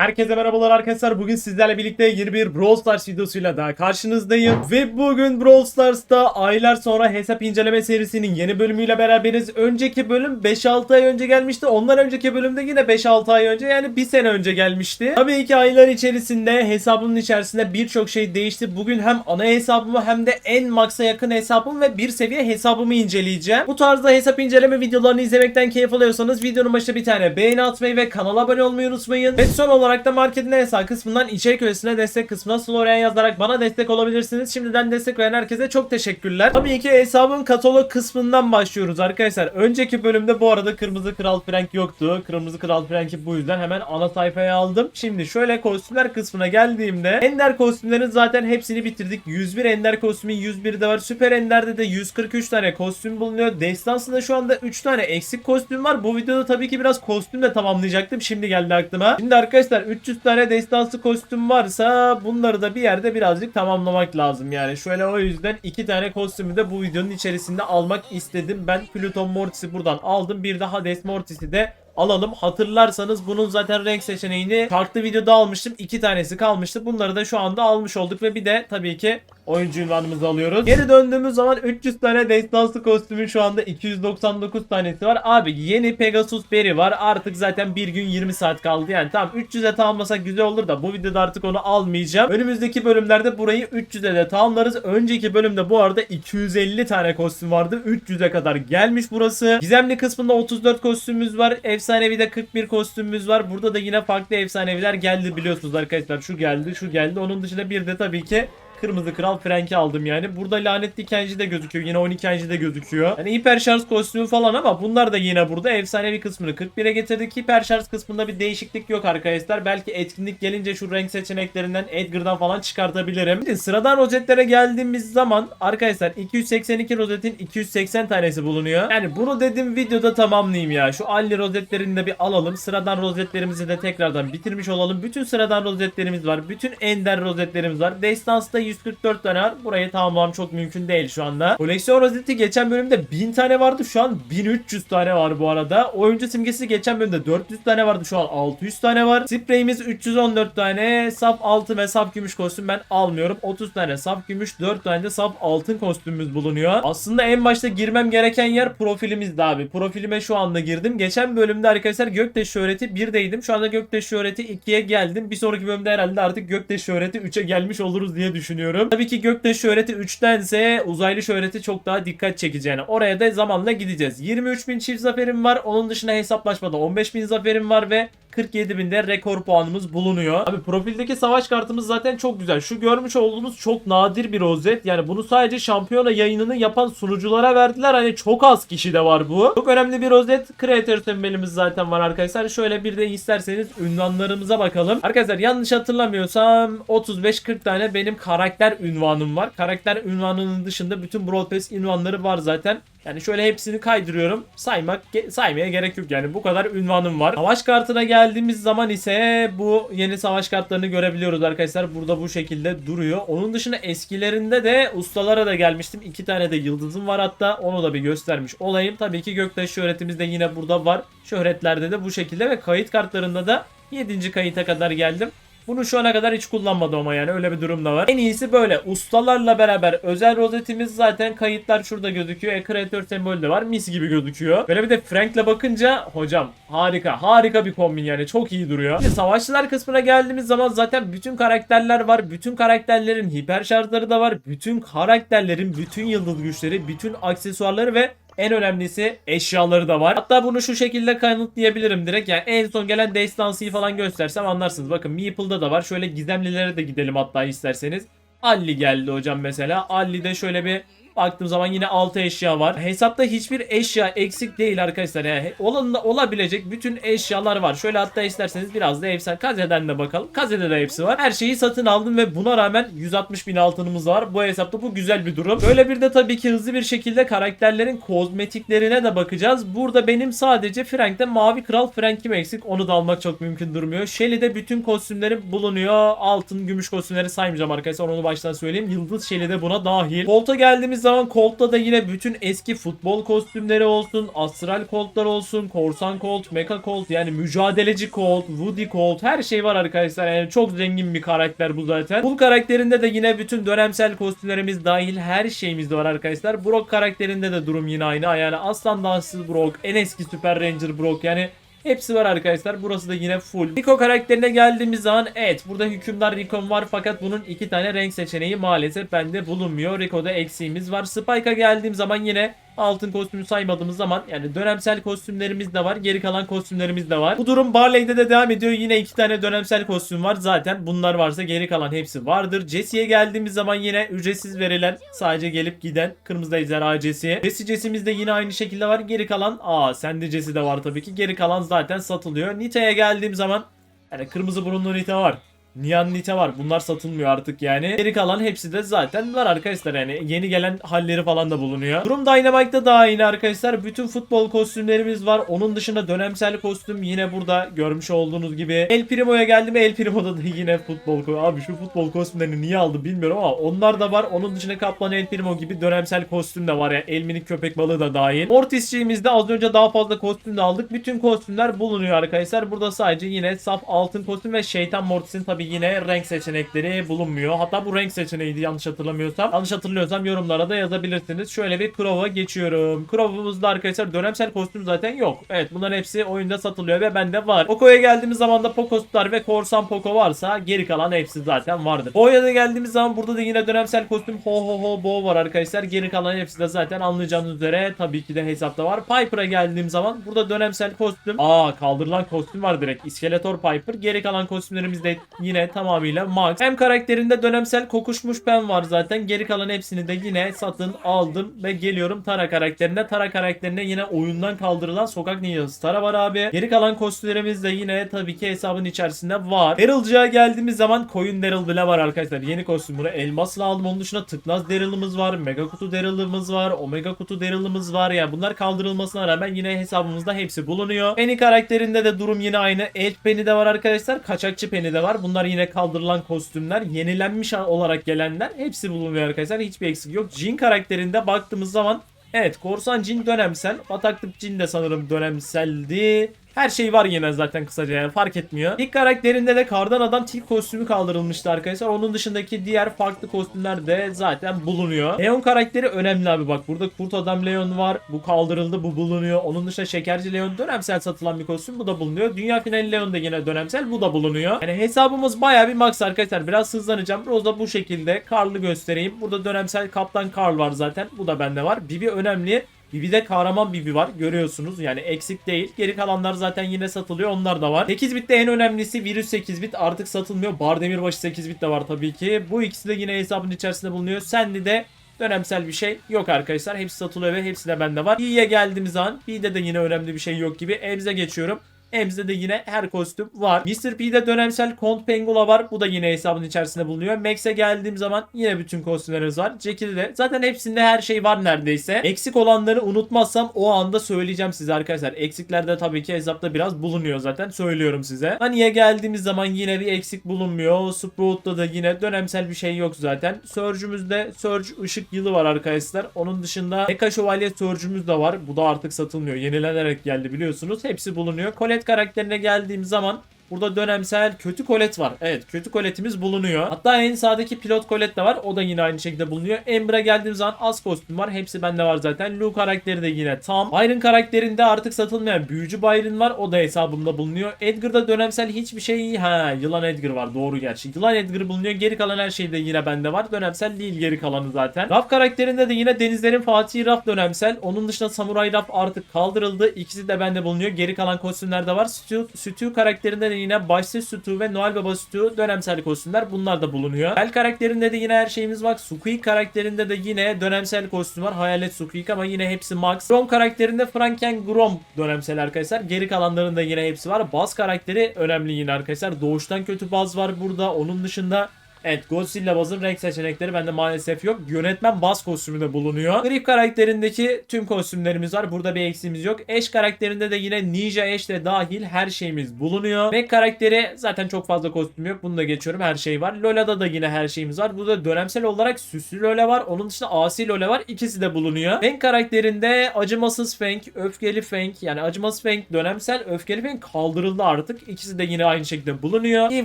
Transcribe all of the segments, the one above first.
Herkese merhabalar arkadaşlar. Bugün sizlerle birlikte yeni bir Brawl Stars videosuyla daha karşınızdayım. Ve bugün Brawl Stars'ta aylar sonra hesap inceleme serisinin yeni bölümüyle beraberiz. Önceki bölüm 5-6 ay önce gelmişti. Ondan önceki bölümde yine 5-6 ay önce yani bir sene önce gelmişti. Tabii ki aylar içerisinde hesabımın içerisinde birçok şey değişti. Bugün hem ana hesabımı hem de en maksa yakın hesabım ve bir seviye hesabımı inceleyeceğim. Bu tarzda hesap inceleme videolarını izlemekten keyif alıyorsanız videonun başına bir tane beğeni atmayı ve kanala abone olmayı unutmayın. Ve son olarak da marketin en sağ kısmından içerik öğesine destek kısmına Florian yazarak bana destek olabilirsiniz. Şimdiden destek veren herkese çok teşekkürler. Tabii ki hesabın katalog kısmından başlıyoruz arkadaşlar. Önceki bölümde bu arada Kırmızı Kral Frank yoktu. Kırmızı Kral Frank'i bu yüzden hemen ana sayfaya aldım. Şimdi şöyle kostümler kısmına geldiğimde Ender kostümlerin zaten hepsini bitirdik. 101 Ender kostümü 101 de var. Süper Ender'de de 143 tane kostüm bulunuyor. Destansı'da şu anda 3 tane eksik kostüm var. Bu videoda tabii ki biraz kostümle tamamlayacaktım. Şimdi geldi aklıma. Şimdi arkadaşlar 300 tane destansı kostüm varsa bunları da bir yerde birazcık tamamlamak lazım. Yani şöyle o yüzden 2 tane kostümü de bu videonun içerisinde almak istedim. Ben Pluton Mortis'i buradan aldım. Bir de Hades Mortis'i de alalım. Hatırlarsanız bunun zaten renk seçeneğini farklı videoda almıştım. İki tanesi kalmıştı. Bunları da şu anda almış olduk ve bir de tabii ki oyuncu ünvanımızı alıyoruz. Geri döndüğümüz zaman 300 tane destansı kostümün şu anda 299 tanesi var. Abi yeni Pegasus Berry var. Artık zaten bir gün 20 saat kaldı. Yani tamam 300'e tamamlasak güzel olur da bu videoda artık onu almayacağım. Önümüzdeki bölümlerde burayı 300'e de tamamlarız. Önceki bölümde bu arada 250 tane kostüm vardı. 300'e kadar gelmiş burası. Gizemli kısmında 34 kostümümüz var. Efsanevi de 41 kostümümüz var. Burada da yine farklı efsaneviler geldi biliyorsunuz arkadaşlar. Şu geldi, şu geldi. Onun dışında bir de tabii ki Kırmızı Kral Frank'i aldım yani. Burada lanetli Kenji de gözüküyor. Yine 12 Kenji de gözüküyor. Yani hiper şarj kostümü falan ama bunlar da yine burada. Efsanevi kısmını 41'e getirdik. Hiper şarj kısmında bir değişiklik yok arkadaşlar. Belki etkinlik gelince şu renk seçeneklerinden Edgar'dan falan çıkartabilirim. Şimdi sıradan rozetlere geldiğimiz zaman arkadaşlar 282 rozetin 280 tanesi bulunuyor. Yani bunu dedim videoda tamamlayayım ya. Şu alli rozetlerini de bir alalım. Sıradan rozetlerimizi de tekrardan bitirmiş olalım. Bütün sıradan rozetlerimiz var. Bütün ender rozetlerimiz var. Destans'ta 144 tane var. Burayı tamamlamam çok mümkün değil şu anda. Koleksiyon rozeti geçen bölümde 1000 tane vardı. Şu an 1300 tane var bu arada. Oyuncu simgesi geçen bölümde 400 tane vardı. Şu an 600 tane var. Spreyimiz 314 tane. Saf altın ve saf gümüş kostüm ben almıyorum. 30 tane saf gümüş 4 tane de saf altın kostümümüz bulunuyor. Aslında en başta girmem gereken yer profilimizdi abi. Profilime şu anda girdim. Geçen bölümde arkadaşlar Göktaş şöhreti 1'deydim. Şu anda Göktaş şöhreti 2'ye geldim. Bir sonraki bölümde herhalde artık Göktaş şöhreti 3'e gelmiş oluruz diye düşünüyorum. Tabii ki Göktaş şöhreti 3'tense uzaylı şöhreti çok daha dikkat çekici. Yani oraya da zamanla gideceğiz. 23.000 çift zaferim var. Onun dışında hesaplaşmada 15.000 zaferim var ve 47.000'de rekor puanımız bulunuyor. Abi profildeki savaş kartımız zaten çok güzel. Şu görmüş olduğumuz çok nadir bir rozet. Yani bunu sadece şampiyona yayınını yapan sunuculara verdiler. Hani çok az kişi de var bu. Çok önemli bir rozet. Creator sembolümüz zaten var arkadaşlar. Şöyle bir de isterseniz ünvanlarımıza bakalım. Arkadaşlar yanlış hatırlamıyorsam 35-40 tane benim karakter ünvanım var. Karakter ünvanının dışında bütün Brawl Pass ünvanları var zaten. Yani şöyle hepsini kaydırıyorum. Saymak saymaya gerek yok yani. Bu kadar ünvanım var. Savaş kartına geldiğimiz zaman ise bu yeni savaş kartlarını görebiliyoruz arkadaşlar. Burada bu şekilde duruyor. Onun dışında eskilerinde de ustalara da gelmiştim. İki tane de yıldızım var hatta. Onu da bir göstermiş olayım. Tabii ki Göktaş şöhretimiz de yine burada var. Şöhretlerde de bu şekilde ve kayıt kartlarında da 7. kayıta kadar geldim. Bunu şu ana kadar hiç kullanmadım ama yani öyle bir durum da var. En iyisi böyle ustalarla beraber özel rozetimiz zaten kayıtlar şurada gözüküyor. E kreatör sembolü de var. Mis gibi gözüküyor. Böyle bir de Frank'le bakınca hocam harika. Harika bir kombin yani. Çok iyi duruyor. Şimdi savaşçılar kısmına geldiğimiz zaman zaten bütün karakterler var. Bütün karakterlerin hiper şarjları da var. Bütün karakterlerin bütün yıldız güçleri, bütün aksesuarları ve en önemlisi eşyaları da var. Hatta bunu şu şekilde kanıtlayabilirim direkt. Yani en son gelen destansıyı falan göstersem anlarsınız. Bakın Meeple'da da var. Şöyle gizemlilere de gidelim hatta isterseniz. Alli geldi hocam mesela. Alli'de şöyle bir baktığım zaman yine 6 eşya var. Hesapta hiçbir eşya eksik değil arkadaşlar. Yani olan olabilecek bütün eşyalar var. Şöyle hatta isterseniz biraz da efsane Kaze'den de bakalım. Kaze'de de hepsi var. Her şeyi satın aldım ve buna rağmen 160 bin altınımız var. Bu hesapta bu güzel bir durum. Böyle bir de tabii ki hızlı bir şekilde karakterlerin kozmetiklerine de bakacağız. Burada benim sadece Frank'te Mavi Kral Frank'im eksik. Onu da almak çok mümkün durmuyor. Shelly'de bütün kostümlerim bulunuyor. Altın, gümüş kostümleri saymayacağım arkadaşlar. Onu baştan söyleyeyim. Yıldız Shelly de buna dahil. Volt'a geldiğimiz zaman Colt'ta da yine bütün eski futbol kostümleri olsun, Astral Colt'lar olsun, Korsan Colt, Mecha Colt yani mücadeleci Colt, Woody Colt her şey var arkadaşlar. Yani çok zengin bir karakter bu zaten. Bull karakterinde de yine bütün dönemsel kostümlerimiz dahil her şeyimiz de var arkadaşlar. Brock karakterinde de durum yine aynı. Yani Aslan Dansız Brock, en eski Super Ranger Brock yani Hepsi var arkadaşlar. Burası da yine full. Rico karakterine geldiğimiz zaman evet burada hükümdar Rico'm var fakat bunun iki tane renk seçeneği maalesef bende bulunmuyor. Rico'da eksiğimiz var. Spike'a geldiğim zaman yine altın kostümü saymadığımız zaman yani dönemsel kostümlerimiz de var. Geri kalan kostümlerimiz de var. Bu durum Barley'de de devam ediyor. Yine iki tane dönemsel kostüm var. Zaten bunlar varsa geri kalan hepsi vardır. Jesse'ye geldiğimiz zaman yine ücretsiz verilen sadece gelip giden kırmızı ejderha Jesse'ye. Jesse Jesse'miz de yine aynı şekilde var. Geri kalan aa sende Jesse de var tabii ki. Geri kalan zaten satılıyor. Nita'ya geldiğim zaman yani kırmızı burunlu Nita var. Niyan Nite var. Bunlar satılmıyor artık yani. Geri kalan hepsi de zaten var arkadaşlar yani. Yeni gelen halleri falan da bulunuyor. Durum Dynamite'da da aynı arkadaşlar. Bütün futbol kostümlerimiz var. Onun dışında dönemsel kostüm yine burada görmüş olduğunuz gibi. El Primo'ya geldi mi El Primo'da da yine futbol ko- Abi şu futbol kostümlerini niye aldı bilmiyorum ama onlar da var. Onun dışında Kaplan El Primo gibi dönemsel kostüm de var ya. El minik köpek balığı da dahil. Mortis'ciğimizde az önce daha fazla kostüm de aldık. Bütün kostümler bulunuyor arkadaşlar. Burada sadece yine saf altın kostüm ve şeytan Mortis'in tabi yine renk seçenekleri bulunmuyor. Hatta bu renk seçeneğiydi yanlış hatırlamıyorsam. Yanlış hatırlıyorsam yorumlara da yazabilirsiniz. Şöyle bir Crow'a geçiyorum. Crow'umuzda arkadaşlar dönemsel kostüm zaten yok. Evet bunların hepsi oyunda satılıyor ve bende var. Poco'ya geldiğimiz zaman da Pokostar ve Korsan Poco varsa geri kalan hepsi zaten vardır. Bo'ya da geldiğimiz zaman burada da yine dönemsel kostüm Ho Ho Ho Bo var arkadaşlar. Geri kalan hepsi de zaten anlayacağınız üzere tabii ki de hesapta var. Piper'a geldiğim zaman burada dönemsel kostüm. Aa kaldırılan kostüm var direkt. İskeletor Piper. Geri kalan kostümlerimiz de yine tamamıyla max. Hem karakterinde dönemsel kokuşmuş pen var zaten. Geri kalan hepsini de yine satın aldım ve geliyorum Tara karakterine. Tara karakterine yine oyundan kaldırılan sokak ninjası Tara var abi. Geri kalan kostümlerimiz de yine tabii ki hesabın içerisinde var. Daryl'cıya geldiğimiz zaman koyun Daryl bile var arkadaşlar. Yeni kostüm bunu elmasla aldım. Onun dışında tıknaz Daryl'ımız var. Mega kutu Daryl'ımız var. Omega kutu Daryl'ımız var. Ya bunlar kaldırılmasına rağmen yine hesabımızda hepsi bulunuyor. Penny karakterinde de durum yine aynı. Elf Penny de var arkadaşlar. Kaçakçı Penny de var. Bunlar yine kaldırılan kostümler. Yenilenmiş olarak gelenler. Hepsi bulunuyor arkadaşlar. Hiçbir eksik yok. Jin karakterinde baktığımız zaman Evet korsan cin dönemsel. Bataklık cin de sanırım dönemseldi. Her şey var yine zaten kısaca yani fark etmiyor. İlk karakterinde de kardan adam tip kostümü kaldırılmıştı arkadaşlar. Onun dışındaki diğer farklı kostümler de zaten bulunuyor. Leon karakteri önemli abi bak. Burada kurt adam Leon var. Bu kaldırıldı bu bulunuyor. Onun dışında şekerci Leon dönemsel satılan bir kostüm. Bu da bulunuyor. Dünya finali Leon da yine dönemsel. Bu da bulunuyor. Yani hesabımız baya bir max arkadaşlar. Biraz hızlanacağım. Rosa bu şekilde. Karl'ı göstereyim. Burada dönemsel kaptan Karl var zaten. Bu da bende var. Bibi önemli. Bibi'de kahraman Bibi var görüyorsunuz yani eksik değil. Geri kalanlar zaten yine satılıyor onlar da var. 8 bitte en önemlisi virüs 8 bit artık satılmıyor. Bar Demirbaşı 8 bit de var tabii ki. Bu ikisi de yine hesabın içerisinde bulunuyor. Sandy de dönemsel bir şey yok arkadaşlar. Hepsi satılıyor ve hepsi de bende var. B'ye geldiğimiz zaman B'de de yine önemli bir şey yok gibi. Emz'e geçiyorum. Emz'de de yine her kostüm var. Mr. P'de dönemsel Kont Pengula var. Bu da yine hesabın içerisinde bulunuyor. Max'e geldiğim zaman yine bütün kostümlerimiz var. Jackie'de de zaten hepsinde her şey var neredeyse. Eksik olanları unutmazsam o anda söyleyeceğim size arkadaşlar. Eksiklerde tabii ki hesapta biraz bulunuyor zaten. Söylüyorum size. Haniye geldiğimiz zaman yine bir eksik bulunmuyor. Sprout'ta da yine dönemsel bir şey yok zaten. Surge'ümüzde Surge ışık yılı var arkadaşlar. Onun dışında Mecha Şövalye Surge'ümüz de var. Bu da artık satılmıyor. Yenilenerek geldi biliyorsunuz. Hepsi bulunuyor. Karakterine geldiğim zaman Burada dönemsel kötü kolet var. Evet kötü koletimiz bulunuyor. Hatta en sağdaki pilot kolet de var. O da yine aynı şekilde bulunuyor. Ember'a geldiğim zaman az kostüm var. Hepsi bende var zaten. Lou karakteri de yine tam. Byron karakterinde artık satılmayan büyücü Byron var. O da hesabımda bulunuyor. Edgar'da dönemsel hiçbir şey. Ha yılan Edgar var. Doğru gerçi. Yılan Edgar bulunuyor. Geri kalan her şey de yine bende var. Dönemsel değil geri kalanı zaten. Raf karakterinde de yine denizlerin Fatih Raf dönemsel. Onun dışında Samuray Raf artık kaldırıldı. İkisi de bende bulunuyor. Geri kalan kostümler de var. Stu, Stu karakterinde de yine Başsız Stu ve Noel Baba Stu dönemsel kostümler bunlar da bulunuyor. Bel karakterinde de yine her şeyimiz var. Squeak karakterinde de yine dönemsel kostüm var. Hayalet Squeak ama yine hepsi max. Grom karakterinde Franken Grom dönemsel arkadaşlar. Geri kalanların da yine hepsi var. Baz karakteri önemli yine arkadaşlar. Doğuştan kötü Baz var burada. Onun dışında Evet Godzilla bazı renk seçenekleri bende maalesef yok. Yönetmen baz kostümü de bulunuyor. Grip karakterindeki tüm kostümlerimiz var. Burada bir eksiğimiz yok. Ash karakterinde de yine Ninja Ash de dahil her şeyimiz bulunuyor. Mac karakteri zaten çok fazla kostüm yok. Bunu da geçiyorum. Her şey var. Lola'da da yine her şeyimiz var. Burada dönemsel olarak süslü Lola var. Onun dışında asi Lola var. İkisi de bulunuyor. Fang karakterinde acımasız Fang, öfkeli Fang yani acımasız Fang dönemsel, öfkeli Fang kaldırıldı artık. İkisi de yine aynı şekilde bulunuyor. Eve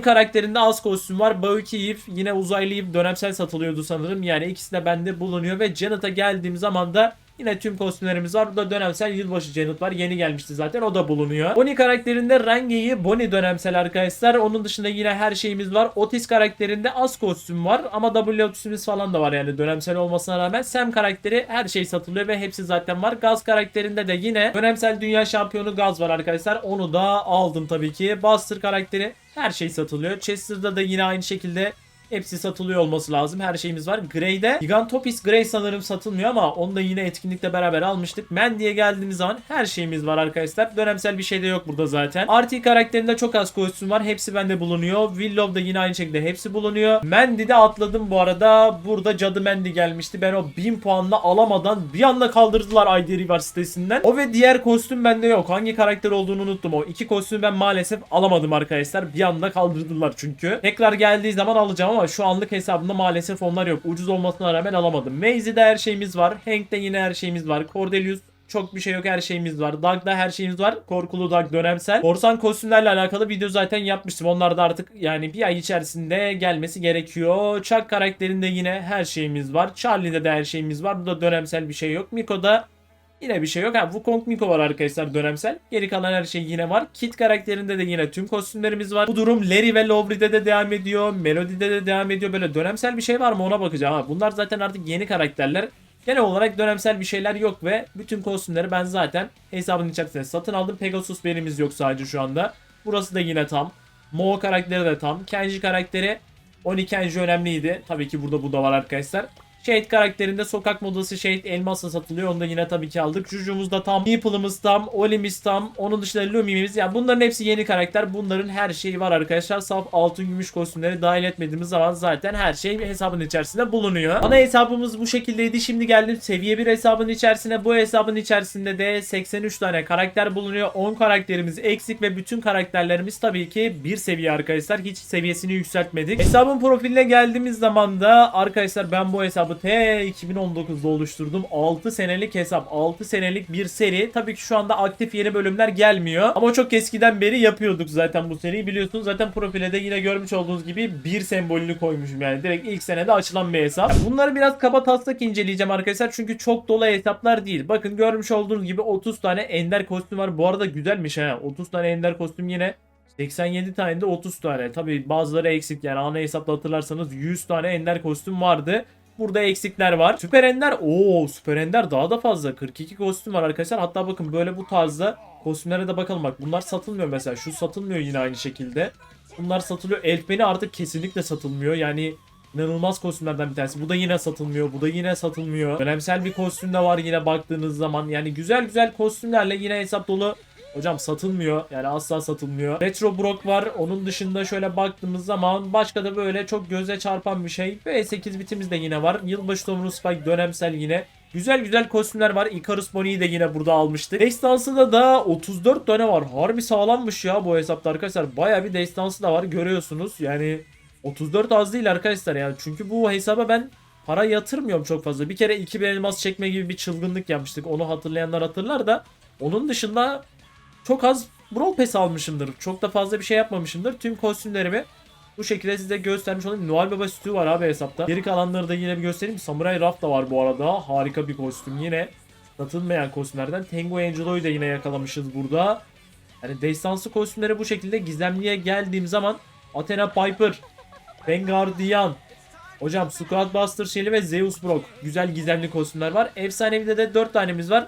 karakterinde az kostüm var. Bauki Eve yine uzaylı Eve dönemsel satılıyordu sanırım. Yani ikisi de bende bulunuyor ve Janet'a geldiğim zaman da Yine tüm kostümlerimiz var. Burada dönemsel yılbaşı Janet var. Yeni gelmişti zaten. O da bulunuyor. Bonnie karakterinde Range'yi Bonnie dönemsel arkadaşlar. Onun dışında yine her şeyimiz var. Otis karakterinde az kostüm var. Ama W Otis'imiz falan da var yani dönemsel olmasına rağmen. Sam karakteri her şey satılıyor ve hepsi zaten var. Gaz karakterinde de yine dönemsel dünya şampiyonu Gaz var arkadaşlar. Onu da aldım tabii ki. Buster karakteri her şey satılıyor. Chester'da da yine aynı şekilde Hepsi satılıyor olması lazım. Her şeyimiz var. Grey'de Gigantopis Grey sanırım satılmıyor ama onu da yine etkinlikle beraber almıştık. Mandy'ye geldiğimiz zaman her şeyimiz var arkadaşlar. Dönemsel bir şey de yok burada zaten. RT karakterinde çok az kostüm var. Hepsi bende bulunuyor. Willow'da yine aynı şekilde hepsi bulunuyor. Mandy'de atladım bu arada. Burada Cadı Mandy gelmişti. Ben o 1000 puanla alamadan bir anda kaldırdılar ID River sitesinden. O ve diğer kostüm bende yok. Hangi karakter olduğunu unuttum o. iki kostümü ben maalesef alamadım arkadaşlar. Bir anda kaldırdılar çünkü. Tekrar geldiği zaman alacağım ama şu anlık hesabımda maalesef onlar yok. Ucuz olmasına rağmen alamadım. Maze'de her şeyimiz var. Hank'te yine her şeyimiz var. Cordelius çok bir şey yok her şeyimiz var. Doug'da her şeyimiz var. Korkulu Doug dönemsel. Korsan kostümlerle alakalı video zaten yapmıştım. Onlar da artık yani bir ay içerisinde gelmesi gerekiyor. Chuck karakterinde yine her şeyimiz var. Charlie'de de her şeyimiz var. Burada dönemsel bir şey yok. Miko'da Yine bir şey yok. Ha, Wukong Miko var arkadaşlar dönemsel. Geri kalan her şey yine var. Kit karakterinde de yine tüm kostümlerimiz var. Bu durum Larry ve Lowry'de de devam ediyor. Melody'de de devam ediyor. Böyle dönemsel bir şey var mı ona bakacağım. Ha, bunlar zaten artık yeni karakterler. Genel olarak dönemsel bir şeyler yok ve bütün kostümleri ben zaten hesabın içerisinde satın aldım. Pegasus berimiz yok sadece şu anda. Burası da yine tam. Mo karakteri de tam. Kenji karakteri Oni Kenji önemliydi. Tabii ki burada bu da var arkadaşlar. Shade karakterinde sokak modası Shade elmasla satılıyor. Onu da yine tabii ki aldık. Juju'muz da tam. Meeple'ımız tam. Oli'miz tam. Onun dışında Lumi'miz. Yani bunların hepsi yeni karakter. Bunların her şeyi var arkadaşlar. Saf altın gümüş kostümleri dahil etmediğimiz zaman zaten her şey hesabın içerisinde bulunuyor. Ana hesabımız bu şekildeydi. Şimdi geldim seviye 1 hesabın içerisine. Bu hesabın içerisinde de 83 tane karakter bulunuyor. 10 karakterimiz eksik ve bütün karakterlerimiz tabii ki bir seviye arkadaşlar. Hiç seviyesini yükseltmedik. Hesabın profiline geldiğimiz zaman da arkadaşlar ben bu hesabı T 2019'da oluşturdum. 6 senelik hesap. 6 senelik bir seri. Tabii ki şu anda aktif yeni bölümler gelmiyor. Ama çok eskiden beri yapıyorduk zaten bu seriyi. Biliyorsunuz zaten profile de yine görmüş olduğunuz gibi bir sembolünü koymuşum yani. Direkt ilk senede açılan bir hesap. Bunları biraz kaba taslak inceleyeceğim arkadaşlar. Çünkü çok dolu hesaplar değil. Bakın görmüş olduğunuz gibi 30 tane ender kostüm var. Bu arada güzelmiş ha. 30 tane ender kostüm yine 87 tane de 30 tane. Tabi bazıları eksik yani ana hesapta hatırlarsanız 100 tane ender kostüm vardı. Burada eksikler var. Süper Ender. Oo daha da fazla. 42 kostüm var arkadaşlar. Hatta bakın böyle bu tarzda kostümlere de bakalım bak. Bunlar satılmıyor mesela. Şu satılmıyor yine aynı şekilde. Bunlar satılıyor. Elfbeni artık kesinlikle satılmıyor. Yani inanılmaz kostümlerden bir tanesi. Bu da yine satılmıyor. Bu da yine satılmıyor. Dönemsel bir kostüm de var yine baktığınız zaman. Yani güzel güzel kostümlerle yine hesap dolu Hocam satılmıyor. Yani asla satılmıyor. Retro Brock var. Onun dışında şöyle baktığımız zaman başka da böyle çok göze çarpan bir şey. Ve 8 bitimiz de yine var. Yılbaşı Tomrun Spike dönemsel yine. Güzel güzel kostümler var. Icarus Bonnie'yi de yine burada almıştık. Destansı'da da 34 tane var. Harbi sağlammış ya bu hesapta arkadaşlar. Baya bir destansı da var görüyorsunuz. Yani 34 az değil arkadaşlar yani. Çünkü bu hesaba ben para yatırmıyorum çok fazla. Bir kere 2000 elmas çekme gibi bir çılgınlık yapmıştık. Onu hatırlayanlar hatırlar da. Onun dışında çok az Brawl Pass almışımdır. Çok da fazla bir şey yapmamışımdır. Tüm kostümlerimi bu şekilde size göstermiş olayım. Noel Baba sütü var abi hesapta. Geri kalanları da yine bir göstereyim. Samurai Ruff da var bu arada. Harika bir kostüm yine. Satılmayan kostümlerden. Tango Angelo'yu da yine yakalamışız burada. Yani destansı kostümleri bu şekilde gizemliye geldiğim zaman Athena Piper, Bengardiyan, Hocam Squad Buster Shelly ve Zeus Brock. Güzel gizemli kostümler var. Efsanevide de 4 tanemiz var.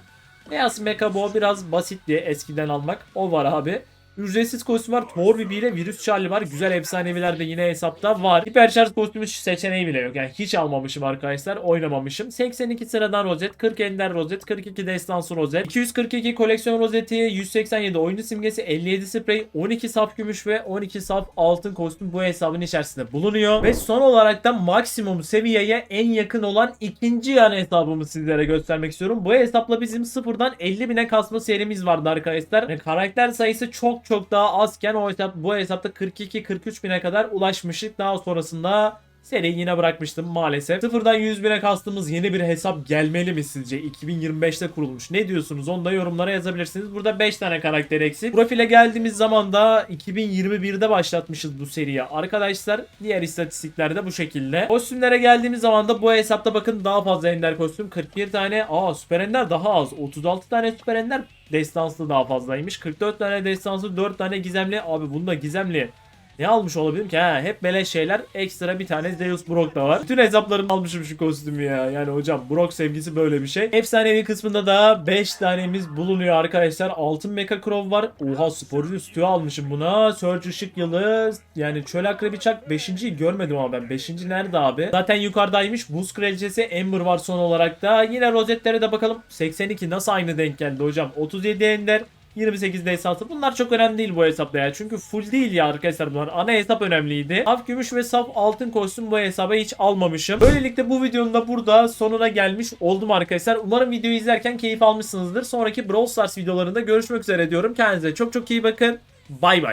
Beyaz Mecha Bo biraz basitti eskiden almak. O var abi. Ücretsiz kostüm var. Thor Bibi ile Virüs Charlie var. Güzel efsaneviler de yine hesapta var. Hiper şarj kostümü seçeneği bile yok. Yani hiç almamışım arkadaşlar. Oynamamışım. 82 sıradan rozet, 40 ender rozet, 42 destansı rozet, 242 koleksiyon rozeti, 187 oyuncu simgesi, 57 sprey, 12 saf gümüş ve 12 saf altın kostüm bu hesabın içerisinde bulunuyor. Ve son olarak da maksimum seviyeye en yakın olan ikinci yan hesabımı sizlere göstermek istiyorum. Bu hesapla bizim sıfırdan 50 bine kasma serimiz vardı arkadaşlar. Yani karakter sayısı çok çok daha azken o hesap bu hesapta 42-43 bine kadar ulaşmıştık. Daha sonrasında Seriyi yine bırakmıştım maalesef. Sıfırdan 100 bine kastığımız yeni bir hesap gelmeli mi sizce? 2025'te kurulmuş. Ne diyorsunuz? Onu da yorumlara yazabilirsiniz. Burada 5 tane karakter eksik. Profile geldiğimiz zaman da 2021'de başlatmışız bu seriyi. Arkadaşlar diğer istatistiklerde bu şekilde. Kostümlere geldiğimiz zaman da bu hesapta bakın daha fazla ender kostüm. 41 tane. Aa süper ender daha az. 36 tane süper ender destanslı daha fazlaymış. 44 tane destanslı 4 tane gizemli. Abi bunda gizemli. Ne almış olabilirim ki? Ha, hep beleş şeyler. Ekstra bir tane Zeus Brock da var. Bütün hesaplarımı almışım şu kostümü ya. Yani hocam Brock sevgisi böyle bir şey. Efsanevi kısmında da 5 tanemiz bulunuyor arkadaşlar. Altın Mecha Crow var. Oha sporcu üstü almışım buna. Surge ışık yılı. Yani çöl akrebi çak. 5.yi görmedim ama ben. 5. nerede abi? Zaten yukarıdaymış. Buz kraliçesi Ember var son olarak da. Yine rozetlere de bakalım. 82 nasıl aynı denk geldi hocam? 37 ender. 28 hesaplı. Bunlar çok önemli değil bu hesapta ya. Çünkü full değil ya arkadaşlar bunlar. Ana hesap önemliydi. Saf gümüş ve saf altın kostüm bu hesaba hiç almamışım. Böylelikle bu videonun da burada sonuna gelmiş oldum arkadaşlar. Umarım videoyu izlerken keyif almışsınızdır. Sonraki Brawl Stars videolarında görüşmek üzere diyorum. Kendinize çok çok iyi bakın. Bay bay.